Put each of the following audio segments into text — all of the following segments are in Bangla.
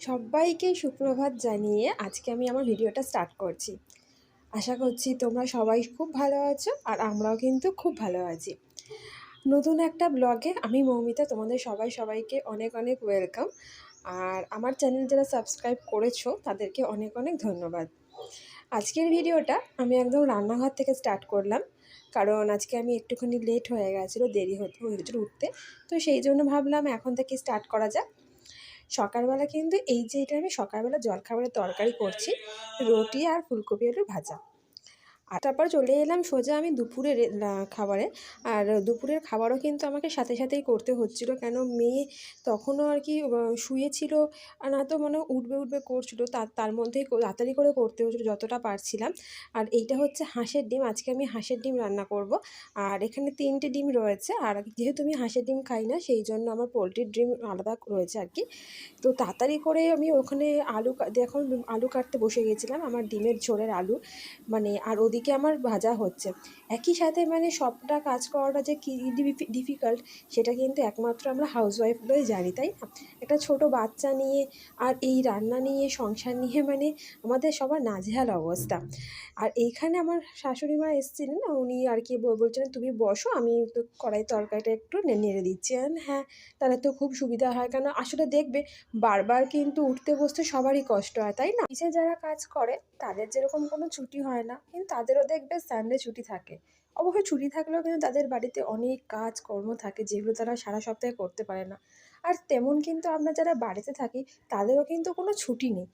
সবাইকে সুপ্রভাত জানিয়ে আজকে আমি আমার ভিডিওটা স্টার্ট করছি। আশা করছি তোমরা সবাই খুব ভালো আছো আর আমরাও কিন্তু খুব ভালো আছি। নতুন একটা ব্লগে আমি মৌমিতা, তোমাদের সবাই সবাইকে অনেক অনেক ওয়েলকাম আর আমার চ্যানেল যারা সাবস্ক্রাইব করেছ, তাদেরকে অনেক অনেক ধন্যবাদ। আজকের ভিডিওটা আমি একদম রান্নাঘর থেকে স্টার্ট করলাম। কারণ আজকে আমি একটুখানি লেট হয়ে গেছিল, দেরি হতে হয়েছিল উঠতে। তো সেই জন্য ভাবলাম এখন থেকে স্টার্ট করা যাক। সকালবেলা কিন্তু এই যে এটা আমি সকালবেলা জলখাবারের তরকারি করছি, রুটি আর ফুলকপি আলুর ভাজা। আর তারপর চলে এলাম সোজা আমি দুপুরের খাবারে। আর দুপুরের খাবারও কিন্তু আমাকে সাথে সাথেই করতে হচ্ছিল। কেন মেয়ে তখনও আর কি শুয়েছিল। না তো মানে উঠবে উঠবে করছিল। তার তার মধ্যেই তাড়াতাড়ি করে করতে হচ্ছিল যতটা পারছিলাম। আর এইটা হচ্ছে হাঁসের ডিম। আজকে আমি হাঁসের ডিম রান্না করব। আর এখানে তিনটে ডিম রয়েছে। আর যেহেতু আমি হাঁসের ডিম খাই না, সেই জন্য আমার পোলট্রির ডিম আলাদা রয়েছে আর কি। তো তাড়াতাড়ি করে আমি ওখানে আলু দেখো, আলু কাটতে বসে গেছিলাম। আমার ডিমের ঝোলের আলু। মানে আর ওদিকে আমার ভাজা হচ্ছে। একই সাথে মানে সবটা কাজ করাটা যে কী ডিফিকাল্ট সেটা কিন্তু একমাত্র আমরা হাউসওয়াইফগুলোই জানি, তাই না? একটা ছোট বাচ্চা নিয়ে আর এই রান্না নিয়ে, সংসার নিয়ে মানে আমাদের সবার নাজেহাল অবস্থা। আর এইখানে আমার শাশুড়ি মা এসেছিলেন না, উনি আর কি বলছিলেন, তুমি বসো, আমি তো কড়াই তরকারিটা একটু নেড়ে দিচ্ছি। হ্যাঁ তাহলে তো খুব সুবিধা হয়। কেন আসলে দেখবে বারবার কিন্তু উঠতে বসতে সবারই কষ্ট হয়, তাই না? নিচে যারা কাজ করে, তাদের যেরকম কোনো ছুটি হয় না, কিন্তু তাদেরও দেখবে সানডে ছুটি থাকে। অবশ্যই ছুটি থাকলেও কিন্তু তাদের বাড়িতে অনেক কাজ কর্ম থাকে যেগুলো তারা সারা সপ্তাহে করতে পারে না। আর তেমন কিন্তু আমরা যারা বাড়িতে থাকি, তাদেরও কিন্তু কোনো ছুটি নেই।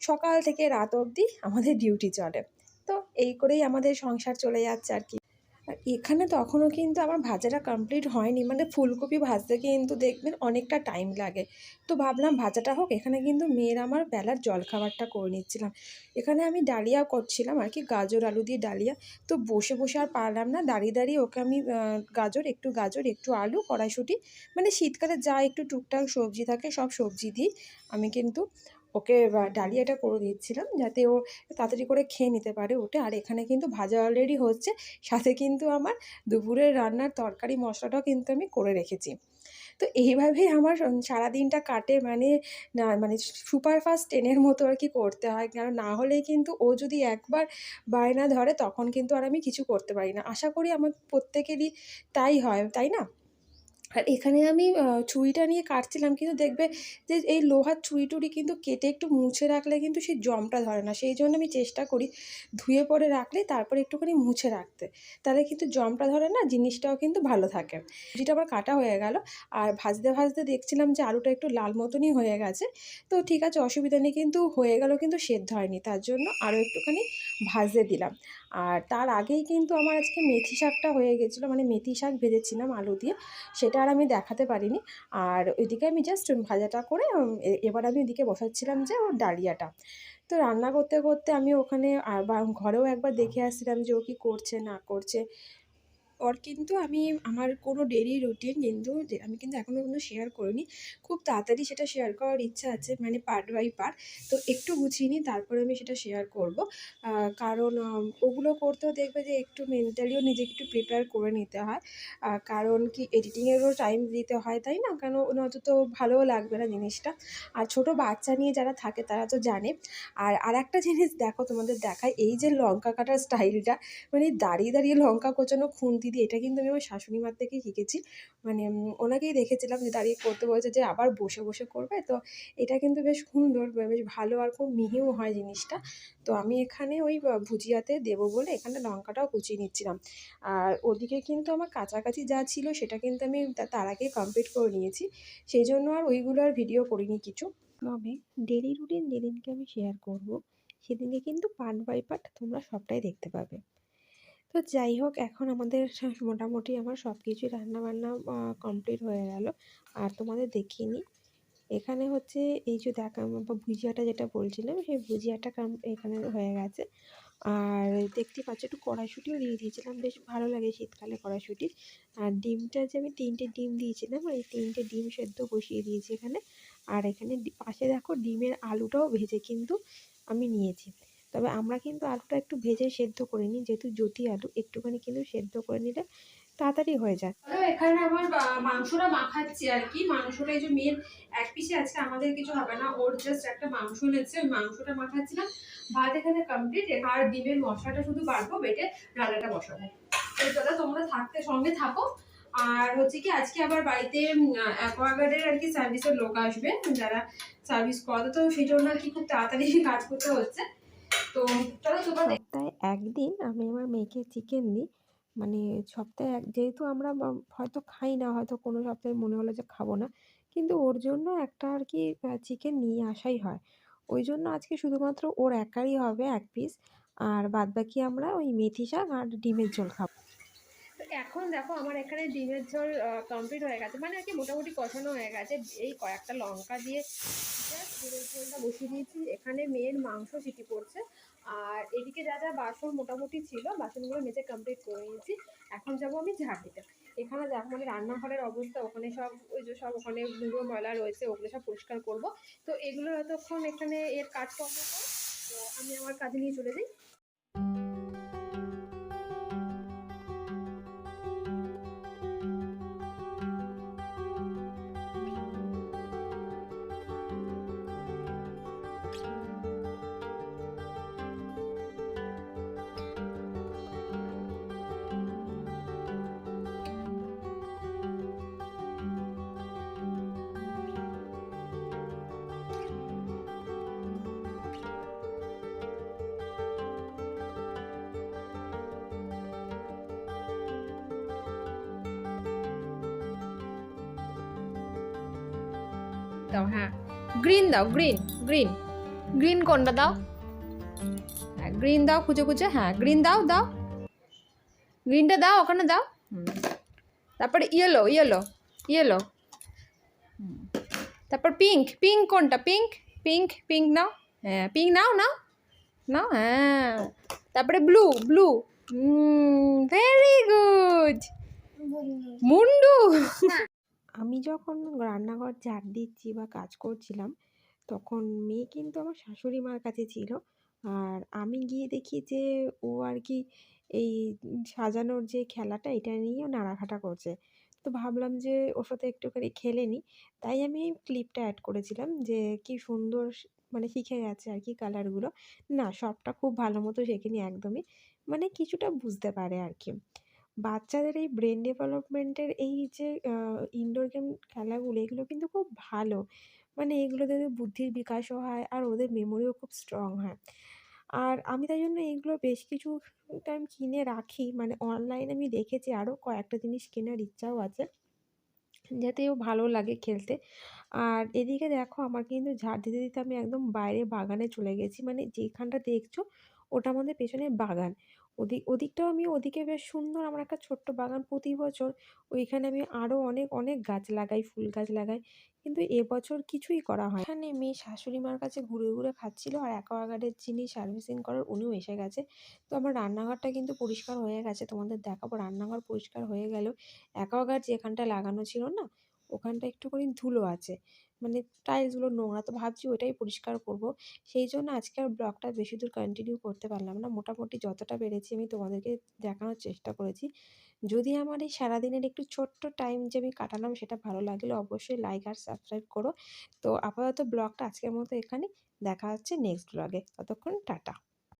সকাল থেকে রাত অবধি আমাদের ডিউটি চলে। তো এই করেই আমাদের সংসার চলে যাচ্ছে আর কি। আর এখানে তখনও কিন্তু আমার ভাজাটা কমপ্লিট হয়নি। মানে ফুলকপি ভাজতে কিন্তু দেখবেন অনেকটা টাইম লাগে। তো ভাবলাম ভাজাটা হোক, এখানে কিন্তু মেয়ের আমার বেলার জলখাবারটা করে নিচ্ছিলাম। এখানে আমি ডালিয়া করছিলাম আর কি, গাজর, আলু দিয়ে ডালিয়া। তো বসে বসে আর পারলাম না, দাঁড়িয়ে দাঁড়িয়ে ওকে আমি গাজর, একটু গাজর, একটু আলু, কড়াইশুঁটি মানে শীতকালে যা একটু টুকটাক সবজি থাকে সব সবজি দিই আমি কিন্তু ওকে ডালিয়াটা করে দিচ্ছিলাম যাতে ও তাড়াতাড়ি করে খেয়ে নিতে পারে ওটা। আর এখানে কিন্তু ভাজা অলরেডি হচ্ছে, সাথে কিন্তু আমার দুপুরের রান্নার তরকারি মশলাটাও কিন্তু আমি করে রেখেছি। তো এইভাবেই আমার সারাদিনটা কাটে মানে না মানে সুপারফাস্ট ট্রেনের মতো আর কি করতে হয়। কারণ না হলেই কিন্তু ও যদি একবার বায়না ধরে তখন কিন্তু আর আমি কিছু করতে পারি না। আশা করি আমার প্রত্যেকেরই তাই হয়, তাই না? আর এখানে আমি ছুরিটা নিয়ে কাটছিলাম, কিন্তু দেখবে যে এই লোহার ছুরি টুরি কিন্তু কেটে একটু মুছে রাখলে কিন্তু সেই জমটা ধরে না। সেই জন্য আমি চেষ্টা করি ধুয়ে পরে রাখলে, তারপরে একটুখানি মুছে রাখতে। তাহলে কিন্তু জমটা ধরে না, জিনিসটাও কিন্তু ভালো থাকে। যেটা আমার কাটা হয়ে গেল, আর ভাজতে ভাজতে দেখছিলাম যে আলুটা একটু লাল মতনই হয়ে গেছে। তো ঠিক আছে, অসুবিধা নেই, কিন্তু হয়ে গেল কিন্তু সেদ্ধ হয়নি। তার জন্য আরও একটুখানি ভাজতে দিলাম। আর তার আগেই কিন্তু আমার আজকে মেথি শাকটা হয়ে গেছিল মানে মেথি শাক ভেজেছিলাম আলু দিয়ে, সেটা আর আমি দেখাতে পারিনি। আর ওইদিকে আমি জাস্ট ভাজাটা করে এবার আমি ওইদিকে বসাচ্ছিলাম যে ওর ডালিয়াটা। তো রান্না করতে করতে আমি ওখানে ঘরেও একবার দেখে আসছিলাম যে ও কী করছে, না করছে। ওর কিন্তু আমি আমার কোনো ডেলি রুটিন কিন্তু আমি কিন্তু এখনও কোনো শেয়ার করিনি। খুব তাড়াতাড়ি সেটা শেয়ার করার ইচ্ছা আছে মানে পার্ট বাই পার্ট তো একটু গুছিয়ে নিই, তারপরে আমি সেটা শেয়ার করব। কারণ ওগুলো করতেও দেখবে যে একটু মেন্টালিও নিজেকে একটু প্রিপেয়ার করে নিতে হয়। কারণ কি এডিটিংয়েরও টাইম দিতে হয়, তাই না? কেন নয়তো তো ভালোও লাগবে না জিনিসটা। আর ছোট বাচ্চা নিয়ে যারা থাকে, তারা তো জানে। আর আর একটা জিনিস দেখো তোমাদের দেখায় এই যে লঙ্কা কাটার স্টাইলটা মানে দাঁড়িয়ে দাঁড়িয়ে লঙ্কা কোচানো খুন্তি দিয়ে এটা কিন্তু আমি আমার শাশুড়ি মার থেকেই শিখেছি। মানে ওনাকেই দেখেছিলাম যে দাঁড়িয়ে করতে বলেছে যে আবার বসে বসে করবে। তো এটা কিন্তু বেশ সুন্দর বেশ ভালো আর খুব মিহিও হয় জিনিসটা। তো আমি এখানে ওই ভুজিয়াতে দেবো বলে এখানে লঙ্কাটাও কুচিয়ে নিচ্ছিলাম। আর ওদিকে কিন্তু আমার কাছাকাছি যা ছিল সেটা কিন্তু আমি তার আগেই কমপ্লিট করে নিয়েছি। সেই জন্য আর ওইগুলো আর ভিডিও করিনি কিছু। তবে ডেলি রুটিন যেদিনকে আমি শেয়ার করব, সেদিনকে কিন্তু পার্ট বাই পার্ট তোমরা সবটাই দেখতে পাবে। তো যাই হোক, এখন আমাদের মোটামুটি আমার সব কিছুই রান্নাবান্না কমপ্লিট হয়ে গেল। আর তোমাদের দেখিয়ে নিই এখানে হচ্ছে এই যে দেখা ভুজিয়াটা যেটা বলছিলাম, সেই ভুজিয়াটা এখানে হয়ে গেছে। আর দেখতে পাচ্ছ, একটু কড়াইশুঁটিও দিয়ে দিয়েছিলাম। বেশ ভালো লাগে শীতকালে কড়াইশুঁটি। আর ডিমটা যে আমি তিনটে ডিম দিয়েছিলাম এই তিনটে ডিম সেদ্ধ বসিয়ে দিয়েছি এখানে। আর এখানে পাশে দেখো ডিমের আলুটাও ভেজে কিন্তু আমি নিয়েছি। তবে আমরা কিন্তু আলুটা একটু ভেজে সেদ্ধ করে নিই, যেহেতু জ্যোতি আলু একটুখানি কিন্তু সেদ্ধ করে নিলে তাড়াতাড়ি হয়ে যায়। এখানে আমার মাংসটা মাখাচ্ছি আর কি। মাংসটা এই যে মেন এক পিসে আছে আমাদের কিছু হবে না। ওর জাস্ট একটা মাংস এনেছে, ওই মাংসটা মাখাচ্ছিলাম। ভাত এখানে কমপ্লিট আর ডিমের মশলাটা শুধু বাড়বো, বেটে রান্নাটা বসাবো। তো দাদা তোমরা থাকতে, সঙ্গে থাকো। আর হচ্ছে কি, আজকে আবার বাড়িতে অ্যাকোয়াগার্ডের আর কি সার্ভিসের লোক আসবে, যারা সার্ভিস করে। তো সেই জন্য আর কি খুব তাড়াতাড়ি কাজ করতে হচ্ছে। সপ্তাহে একদিন আমি আমার মেয়েকে চিকেন দিই। মানে সপ্তাহে এক যেহেতু আমরা হয়তো খাই না, হয়তো কোনো সপ্তাহে মনে হলো যে খাব না, কিন্তু ওর জন্য একটা আর কি চিকেন নিয়ে আসাই হয়। ওই জন্য আজকে শুধুমাত্র ওর একারই হবে এক পিস আর বাদবাকি আমরা ওই মেথি শাক আর ডিমের ঝোল খাব। এখন দেখো আমার এখানে ডিমের ঝোল কমপ্লিট হয়ে গেছে। মানে আর কি মোটামুটি কষানো হয়ে গেছে। এই কয়েকটা লঙ্কা দিয়ে ডিমের ঝোলটা বসিয়ে দিয়েছি। এখানে মেয়ের মাংস সিটি পড়ছে। আর এদিকে যা যা বাসন মোটামুটি ছিল, বাসনগুলো মেজে কমপ্লিট করে নিয়েছি। এখন যাব আমি ঝাড় দিতে। এখানে দেখো মানে রান্নাঘরের অবস্থা, ওখানে সব ওই যে সব ওখানে ধুলো ময়লা রয়েছে, ওগুলো সব পরিষ্কার করব। তো এগুলো যতক্ষণ এখানে এর কাজকর্ম করে, তো আমি আমার কাজে নিয়ে চলে যাই। দাও হ্যাঁ। গ্রিন দাও গ্রিন গ্রিন গ্রিন কোনটা দাও? হ্যাঁ গ্রিন দাও খুঁজে খুঁজে। হ্যাঁ গ্রিন দাও দাও। গ্রিনটা দাও ওখানে দাও। হুম। তারপরে ইয়েলো ইয়েলো ইয়েলো তারপর পিঙ্ক পিঙ্ক কোনটা? পিঙ্ক পিঙ্ক পিঙ্ক নাও। হ্যাঁ পিঙ্ক নাও নাও। নাও হ্যাঁ। তারপরে ব্লু ব্লু ভেরি গুড মুন্ডু। আমি যখন রান্নাঘর ঝাড় দিচ্ছি বা কাজ করছিলাম, তখন মেয়ে কিন্তু আমার শাশুড়ি মার কাছে ছিল। আর আমি গিয়ে দেখি যে, ও আর কি এই সাজানোর যে খেলাটা, এটা নিয়েও নাড়াঘাটা করছে। তো ভাবলাম যে, ওর সাথে একটুখানি খেলে নিই তাই আমি ক্লিপটা অ্যাড করেছিলাম যে, কি সুন্দর মানে শিখে গেছে আর কি কালারগুলো না, সবটা খুব ভালো মতো শেখেনি একদমই। মানে কিছুটা বুঝতে পারে আর কি। বাচ্চাদের এই ব্রেন ডেভেলপমেন্টের এই যে ইনডোর গেম খেলাগুলো, এগুলো কিন্তু খুব ভালো। মানে এগুলোতে বুদ্ধির বিকাশও হয়, আর ওদের মেমোরিও খুব স্ট্রং হয়। আর আমি তাই জন্য এইগুলো বেশ কিছু টাইম কিনে রাখি। মানে অনলাইনে আমি দেখেছি আরও কয়েকটা জিনিস কেনার ইচ্ছাও আছে, যাতে ও ভালো লাগে খেলতে। আর এদিকে দেখো, আমার কিন্তু ঝাড় দিতে দিতে আমি একদম বাইরে বাগানে চলে গেছি। মানে যেখানটা দেখছ ওটা আমাদের পেছনে বাগান। ওদিক ওদিকটাও আমি, ওদিকে বেশ সুন্দর আমার একটা ছোট্ট বাগান প্রতি বছর। ওইখানে আমি আরও অনেক অনেক গাছ লাগাই, ফুল গাছ লাগাই। কিন্তু এবছর কিছুই করা হয় এখানে মেয়ে শাশুড়ি মার কাছে ঘুরে ঘুরে খাচ্ছিল আর অ্যাকোয়াগার্ডের যিনি সার্ভিসিং করার উনিও এসে গেছে। তো আমার রান্নাঘরটা কিন্তু পরিষ্কার হয়ে গেছে, তোমাদের দেখাবো। রান্নাঘর পরিষ্কার হয়ে গেল। অ্যাকোয়াগার্ড যেখানটা লাগানো ছিল না, ওখানটা একটুখানি ধুলো আছে। মানে টাইলসগুলো নোংরা। তো ভাবছি ওইটাই পরিষ্কার করব। সেই জন্য আজকে আর ব্লগটা বেশি দূর কন্টিনিউ করতে পারলাম না। মোটামুটি যতটা বেড়েছি আমি তোমাদেরকে দেখানোর চেষ্টা করেছি। যদি আমার এই সারাদিনের একটু ছোট্ট টাইম যে আমি কাটালাম সেটা ভালো লাগলে, অবশ্যই লাইক আর সাবস্ক্রাইব করো। তো আপাতত ব্লগটা আজকের মতো এখানে। দেখা হচ্ছে নেক্সট ব্লগে ততক্ষণ টাটা।